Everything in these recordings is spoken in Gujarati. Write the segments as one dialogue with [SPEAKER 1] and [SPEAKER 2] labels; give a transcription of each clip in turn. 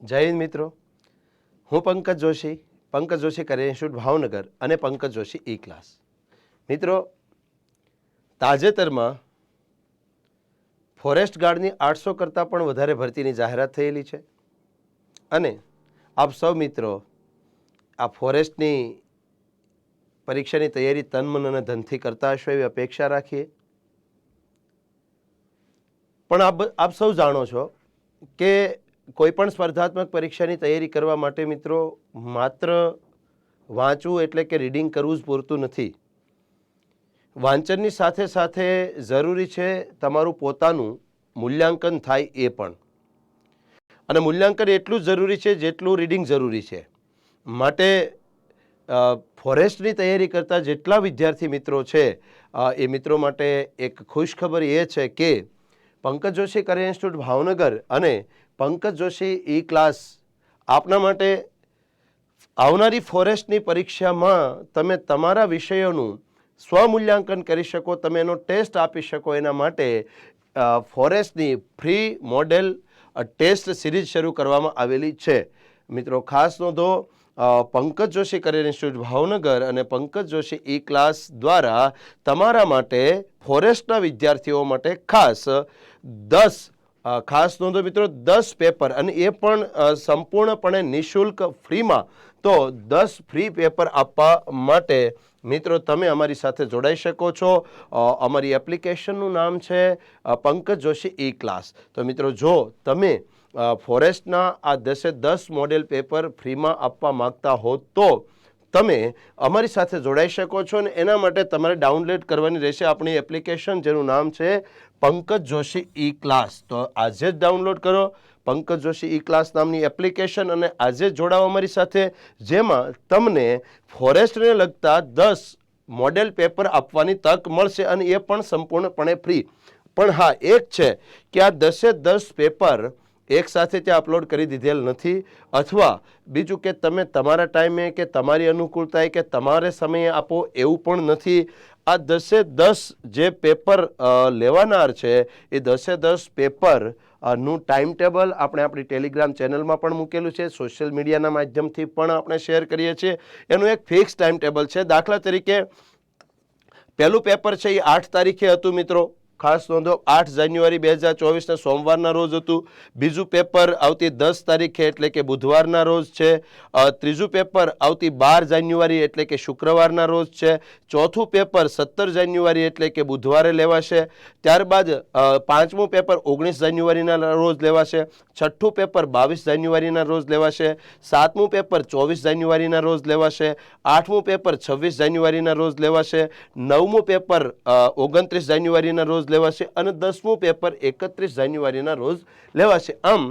[SPEAKER 1] જય હિન્દ મિત્રો. હું પંકજ જોશી. પંકજ જોશી કરિયર ભાવનગર અને પંકજ જોશી ઈ ક્લાસ મિત્રો, તાજેતરમાં ફોરેસ્ટ ગાર્ડની આઠસો કરતાં પણ વધારે ભરતીની જાહેરાત થયેલી છે. અને આપ સૌ મિત્રો, આ ફોરેસ્ટની પરીક્ષાની તૈયારી તન મન અને ધનથી કરતા હશો એવી અપેક્ષા રાખીએ. પણ આપ આપ સૌ જાણો છો કે કોઈ પણ સ્પર્ધાત્મક પરીક્ષાની તૈયારી કરવા માટે મિત્રો માત્ર વાંચવું એટલે કે રીડિંગ કરવું જ પૂરતું નથી. વાંચનની સાથે સાથે જરૂરી છે તમારું પોતાનું મૂલ્યાંકન થાય એ પણ. અને મૂલ્યાંકન એટલું જ જરૂરી છે જેટલું રીડિંગ જરૂરી છે. માટે ફોરેસ્ટની તૈયારી કરતા જેટલા વિદ્યાર્થી મિત્રો છે એ મિત્રો માટે એક ખુશખબર એ છે કે, પંકજ જોશી કરિયર ઇન્સ્ટિટ્યૂટ ભાવનગર અને પંકજ જોશી ઈ ક્લાસ આપના માટે આવનારી ફોરેસ્ટની પરીક્ષામાં તમે તમારા વિષયોનું સ્વમૂલ્યાંકન કરી શકો, તમે એનો ટેસ્ટ આપી શકો એના માટે ફોરેસ્ટની ફ્રી મોડેલ ટેસ્ટ સિરીઝ શરૂ કરવામાં આવેલી છે. મિત્રો, ખાસ નોંધો પંકજ જોશી કરિયર ઇન્સ્ટિટ્યૂટ ભાવનગર અને પંકજ જોશી ઈ ક્લાસ દ્વારા તમારા માટે ફોરેસ્ટના વિદ્યાર્થીઓ માટે ખાસ દસ ખાસ નોંધો મિત્રો, દસ પેપર અને એ પણ સંપૂર્ણપણે નિઃશુલ્ક ફ્રીમાં. તો દસ ફ્રી પેપર આપવા માટે મિત્રો તમે અમારી સાથે જોડાઈ શકો છો. અમારી એપ્લિકેશનનું નામ છે પંકજ જોશી ઈ ક્લાસ. તો મિત્રો, જો તમે ફોરેસ્ટના આ દસે દસ મોડેલ પેપર ફ્રીમાં આપવા માંગતા હો તો તમે અમારી સાથે જોડાઈ શકો છો અને એના માટે તમારે ડાઉનલોડ કરવાની રહેશે આપણી એપ્લિકેશન જેનું નામ છે પંકજ જોશી ઈ ક્લાસ તો આજે જ ડાઉનલોડ કરો પંકજ જોશી ઈ ક્લાસ નામની એપ્લિકેશન અને આજે જ જોડાઓ અમારી સાથે, જેમાં તમને ફોરેસ્ટને લગતા દસ મોડેલ પેપર આપવાની તક મળશે અને એ પણ સંપૂર્ણપણે ફ્રી. પણ હા, એક છે કે આ દસે દસ પેપર એક સાથે ત્યાં અપલોડ કરી દીધેલ નથી. અથવા બીજું કે તમે તમારા ટાઈમે કે તમારી અનુકૂળતાએ કે તમારે સમયે આપો એવું પણ નથી. આ દસે દસ જે પેપર લેવાનાર છે, એ દસે દસ પેપરનું ટાઈમ ટેબલ આપણે આપણી ટેલિગ્રામ ચેનલમાં પણ મૂકેલું છે. સોશિયલ મીડિયાના માધ્યમથી પણ આપણે શેર કરીએ છીએ. એનું એક ફિક્સ ટાઈમ ટેબલ છે. દાખલા તરીકે, પહેલું પેપર છે એ આઠ તારીખે હતું મિત્રો. ખાસ નોંધો, આઠ જાન્યુઆરી બે હજાર ચોવીસના સોમવારના રોજ હતું. બીજું પેપર આવતી દસ તારીખે એટલે કે બુધવારના રોજ છે. ત્રીજું પેપર આવતી બાર જાન્યુઆરી એટલે કે શુક્રવારના રોજ છે. ચોથું પેપર સત્તર જાન્યુઆરી એટલે કે બુધવારે લેવાશે. ત્યારબાદ પાંચમું પેપર ઓગણીસ જાન્યુઆરીના રોજ લેવાશે. છઠ્ઠું પેપર બાવીસ જાન્યુઆરીના રોજ લેવાશે. સાતમું પેપર ચોવીસ જાન્યુઆરીના રોજ લેવાશે. આઠમું પેપર છવ્વીસ જાન્યુઆરીના રોજ લેવાશે. નવમું પેપર ઓગણત્રીસ જાન્યુઆરીના રોજ લેવાશે અને દસમું પેપર એકત્રીસ જાન્યુઆરીના રોજ લેવાશે. આમ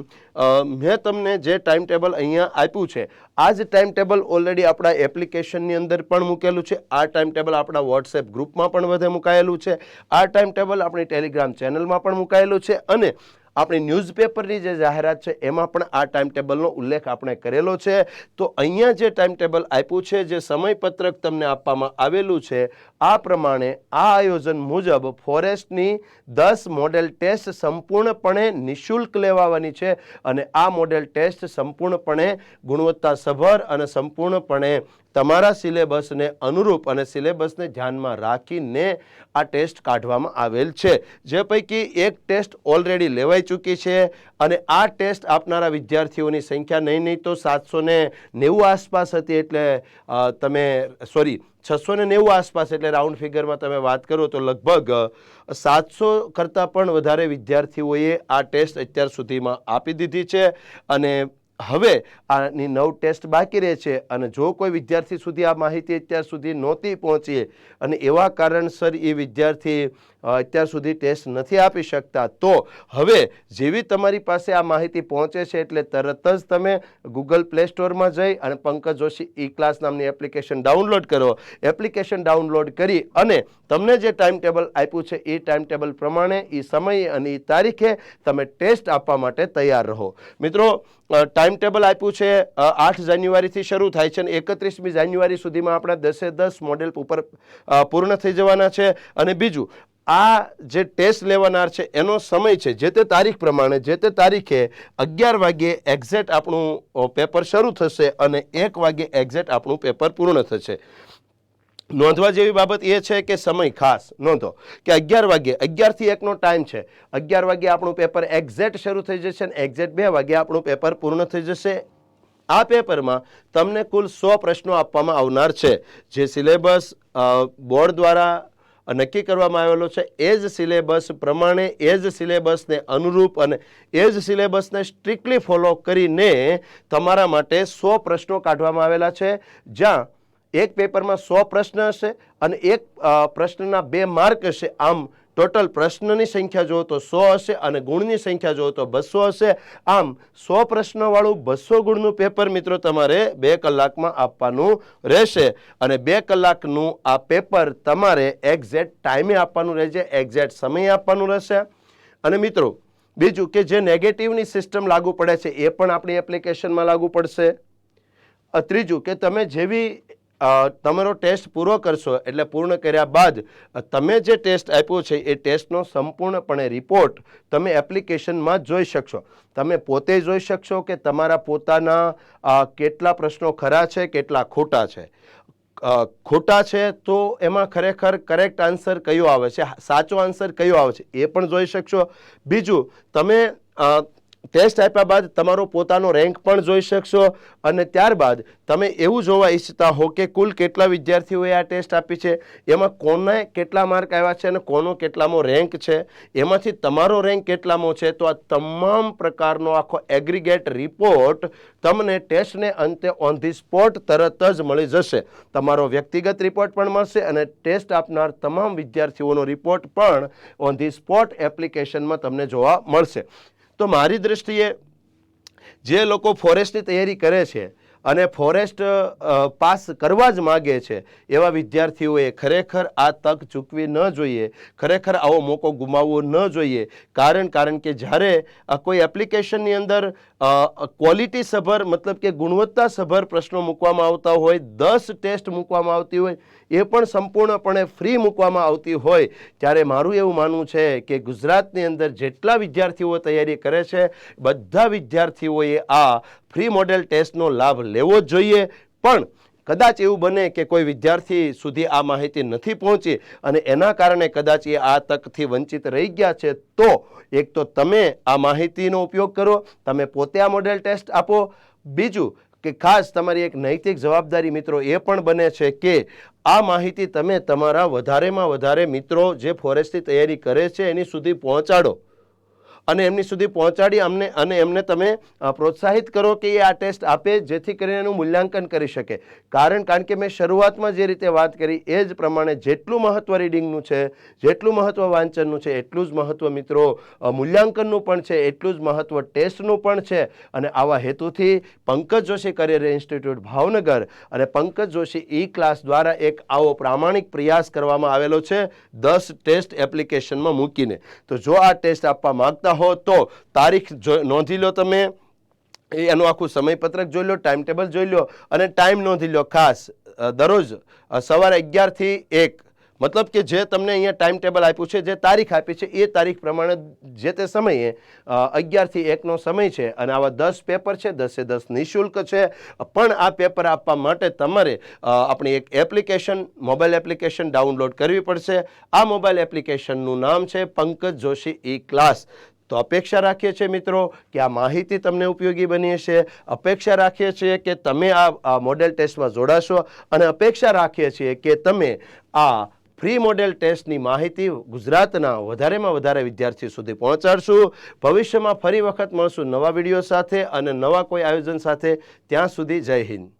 [SPEAKER 1] મેં તમને જે ટાઈમ ટેબલ અહીંયા આપ્યું છે, આ જ ટાઈમ ટેબલ ઓલરેડી આપણા એપ્લિકેશનની અંદર પણ મૂકેલું છે. આ ટાઈમ ટેબલ આપણા વોટ્સએપ ગ્રુપમાં પણ બધે મુકાયેલું છે. આ ટાઈમ ટેબલ આપણી ટેલિગ્રામ ચેનલમાં પણ મુકાયેલું છે અને આપણી ન્યૂઝપેપરની જે જાહેરાત છે, એમાં પણ આ ટાઈમ ટેબલનો ઉલ્લેખ આપણે કરેલો છે. તો અહીંયા જે ટાઈમ ટેબલ આપ્યું છે, જે સમયપત્રક તમને આપવામાં આવેલું છે, આ પ્રમાણે આ આયોજન મુજબ ફોરેસ્ટની દસ મોડેલ ટેસ્ટ સંપૂર્ણપણે નિઃશુલ્ક લેવાવાની છે અને આ મોડેલ ટેસ્ટ સંપૂર્ણપણે ગુણવત્તાસભર અને સંપૂર્ણપણે તમારા સિલેબસને અનુરૂપ અને સિલેબસને ધ્યાનમાં રાખીને આ ટેસ્ટ કાઢવામાં આવેલ છે. જે પૈકી એક ટેસ્ટ ઓલરેડી લેવાઈ ચૂકી છે અને આ ટેસ્ટ આપનારા વિદ્યાર્થીઓની સંખ્યા નહીં નહીં તો સાતસો ને નેવું આસપાસ હતી એટલે તમે, સોરી, છસો ને નેવું આસપાસ એટલે રાઉન્ડ ફિગરમાં તમે વાત કરો તો લગભગ સાતસો કરતાં પણ વધારે વિદ્યાર્થીઓએ આ ટેસ્ટ અત્યાર સુધીમાં આપી દીધી છે. અને હવે આની નવ ટેસ્ટ બાકી રહે છે અને જો કોઈ વિદ્યાર્થી સુધી આ માહિતી અત્યાર સુધી નહોતી પહોંચી અને એવા કારણસર એ વિદ્યાર્થી અત્યાર સુધી ટેસ્ટ નથી આપી શકતા. તો હવે જેવી તમારી પાસે આ માહિતી પહોંચે છે એટલે તરત જ તમે ગૂગલ પ્લે સ્ટોરમાં જઈ અને પંકજ જોશી ઈ ક્લાસ નામની એપ્લિકેશન ડાઉનલોડ કરો. એપ્લિકેશન ડાઉનલોડ કરી અને તમને જે ટાઈમ ટેબલ આપ્યું છે એ ટાઈમ ટેબલ પ્રમાણે, એ સમયે અને એ તારીખે તમે ટેસ્ટ આપવા માટે તૈયાર રહો. મિત્રો ટાઈમ ટેબલ આપ્યું છે આઠ જાન્યુઆરીથી શરૂ થાય છે અને એકત્રીસમી જાન્યુઆરી સુધીમાં આપણા દસે દસ મોડેલ ઉપર પૂર્ણ થઈ જવાના છે. અને બીજું આ જે ટેસ્ટ લેવાનાર છે, એનો સમય છે, જે તે તારીખ પ્રમાણે, જે તે તારીખે અગિયાર વાગ્યે એક્ઝેક્ટ આપણું પેપર શરૂ થશે અને એક વાગ્યે એક્ઝેક્ટ આપણું પેપર પૂર્ણ થશે. નોંધવા જેવી બાબત એ છે કે સમય ખાસ. નોંધો કે અગિયાર વાગ્યે અગિયારથી એકનો ટાઈમ છે. અગિયાર વાગ્યે આપણું પેપર એક્ઝેક્ટ શરૂ થઈ જશે અને એક્ઝેક્ટ બે વાગ્યે આપણું પેપર પૂર્ણ થઈ જશે. આ પેપરમાં તમને કુલ સો પ્રશ્નો આપવામાં આવનાર છે. જે સિલેબસ બોર્ડ દ્વારા નક્કી કરવામાં આવેલો છે, એ જ સિલેબસ પ્રમાણે એ જ સિલેબસને અનુરૂપ અને એ જ સિલેબસને સ્ટ્રિક્ટલી ફોલો કરીને તમારા માટે સો પ્રશ્નો કાઢવામાં આવેલા છે, જ્યાં એક પેપરમાં સો પ્રશ્ન હશે અને એક પ્રશ્નના બે માર્ક હશે, આમ ટોટલ પ્રશ્નની સંખ્યા જુઓ તો સો હશે અને ગુણની સંખ્યા જુઓ તો બસો હશે. આમ, સો પ્રશ્નવાળું બસો ગુણનું પેપર મિત્રો તમારે બે કલાકમાં આપવાનું રહેશે અને બે કલાકનું આ પેપર તમારે એક્ઝેક્ટ ટાઈમે આપવાનું રહેશે એક્ઝેક્ટ સમયે આપવાનું રહેશે. અને મિત્રો, બીજું કે જે નેગેટિવની સિસ્ટમ લાગુ પડે છે એ પણ આપણી એપ્લિકેશનમાં લાગુ પડશે. ત્રીજું કે તમે જેવી તમારો ટેસ્ટ પૂરો કરશો એટલે પૂર્ણ કર્યા બાદ તમે જે ટેસ્ટ આપ્યો છે એ ટેસ્ટનો સંપૂર્ણપણે રિપોર્ટ તમે એપ્લિકેશનમાં જોઈ શકશો. તમે પોતે જોઈ શકશો કે તમારા પોતાના કેટલા પ્રશ્નો ખરા છે, કેટલા ખોટા છે. ખોટા છે તો એમાં ખરેખર કરેક્ટ આન્સર કયો આવે છે? સાચો આન્સર કયો આવે છે? એ પણ જોઈ શકશો. બીજું, તમે ટેસ્ટ આપ્યા બાદ તમારો પોતાનો રેન્ક પણ જોઈ શકશો અને ત્યારબાદ તમે એવું જોવા ઈચ્છતા હો કે કુલ કેટલા વિદ્યાર્થીઓએ આ ટેસ્ટ આપી છે, એમાં કોને કેટલા માર્ક આવ્યા છે અને કોનો કેટલામો રેન્ક છે, એમાંથી તમારો રેન્ક કેટલામો છે, તો આ તમામ પ્રકારનો આખો એગ્રીગેટ રિપોર્ટ તમને ટેસ્ટને અંતે ઓન ધી સ્પોટ તરત જ મળી જશે. તમારો વ્યક્તિગત રિપોર્ટ પણ મળશે અને ટેસ્ટ આપનાર તમામ વિદ્યાર્થીઓનો રિપોર્ટ પણ ઓન ધી સ્પોટ એપ્લિકેશનમાં તમને જોવા મળશે. તો મારી દૃષ્ટિએ જે લોકો ફોરેસ્ટની તૈયારી કરે છે અને ફોરેસ્ટ પાસ કરવા જ માગે છે, એવા વિદ્યાર્થીઓએ ખરેખર આ તક ચૂકવી ન જોઈએ, ખરેખર આવો મોકો ગુમાવવો ન જોઈએ. કારણ કારણ કે જ્યારે કોઈ એપ્લિકેશનની અંદર ક્વોલિટી સભર, મતલબ કે ગુણવત્તાસભર પ્રશ્નો મૂકવામાં આવતા હોય, દસ ટેસ્ટ મૂકવામાં આવતી હોય, એ પણ સંપૂર્ણપણે ફ્રી મૂકવામાં આવતી હોય. ત્યારે મારું એવું માનવું છે કે ગુજરાતની અંદર જેટલા વિદ્યાર્થીઓ તૈયારી કરે છે, બધા વિદ્યાર્થીઓએ આ ફ્રી મોડેલ ટેસ્ટનો લાભ લેવો જોઈએ. પણ કદાચ એવું બને કે કોઈ વિદ્યાર્થી સુધી આ માહિતી નથી પહોંચી અને એના કારણે કદાચ એ આ તકથી વંચિત રહી ગયા છે, તો એક તો તમે આ માહિતીનો ઉપયોગ કરો, તમે પોતે આ મોડેલ ટેસ્ટ આપો. બીજું કે ખાસ તમારી એક નૈતિક જવાબદારી મિત્રો એ પણ બને છે કે આ માહિતી તમે તમારા વધારેમાં વધારે મિત્રો જે ફોરેસ્ટની તૈયારી કરે છે એની સુધી પહોંચાડો. અને એમની સુધી પહોંચાડી અમને અને એમને તમે પ્રોત્સાહિત કરો કે એ આ ટેસ્ટ આપે જેથી કરીને એનું મૂલ્યાંકન કરી શકે. કારણ કારણ કે મેં શરૂઆતમાં જે રીતે વાત કરી એ જ પ્રમાણે જેટલું મહત્ત્વ રીડિંગનું છે, જેટલું મહત્ત્વ વાંચનનું છે, એટલું જ મહત્ત્વ મિત્રો મૂલ્યાંકનનું પણ છે, એટલું જ મહત્ત્વ ટેસ્ટનું પણ છે. અને આવા હેતુથી પંકજ જોશી કરિયર ઇન્સ્ટિટ્યૂટ ભાવનગર અને પંકજ જોશી ઈ ક્લાસ દ્વારા એક આવો પ્રામાણિક પ્રયાસ કરવામાં આવેલો છે દસ ટેસ્ટ એપ્લિકેશનમાં મૂકીને. તો જો આ ટેસ્ટ આપવા માંગતા હો તો તારીખ નોંધી લો તમે. એનું આખું સમયપત્રક જોઈ લો ટાઈમ ટેબલ જોઈ લો અને ટાઈમ નોંધી લો ખાસ. દરરોજ સવારે અગિયારથી એક. મતલબ કે જે તમને અહીંયા ટાઈમ ટેબલ આપ્યું છે, જે તારીખ આપી છે, એ તારીખ પ્રમાણે જે તે સમયે અગિયારથી એકનો સમય છે અને આવા દસ પેપર છે, દસે દસ નિઃશુલ્ક છે. પણ આ પેપર આપવા માટે તમારે આપણી એક એપ્લિકેશન મોબાઈલ એપ્લિકેશન ડાઉનલોડ કરવી પડશે. આ મોબાઈલ એપ્લિકેશનનું નામ છે પંકજ જોશી ઈ ક્લાસ તો અપેક્ષા રાખીએ છીએ મિત્રો કે આ માહિતી તમને ઉપયોગી બની હશે. અપેક્ષા રાખીએ છીએ કે તમે આ મોડેલ ટેસ્ટમાં જોડાશો અને અપેક્ષા રાખીએ છીએ કે તમે આ ફ્રી મોડેલ ટેસ્ટની માહિતી ગુજરાતના વધારેમાં વધારે વિદ્યાર્થીઓ સુધી પહોંચાડશું. ભવિષ્યમાં ફરી વખત મળશું નવા વીડિયો સાથે અને નવા કોઈ આયોજન સાથે. ત્યાં સુધી જય હિન્દ.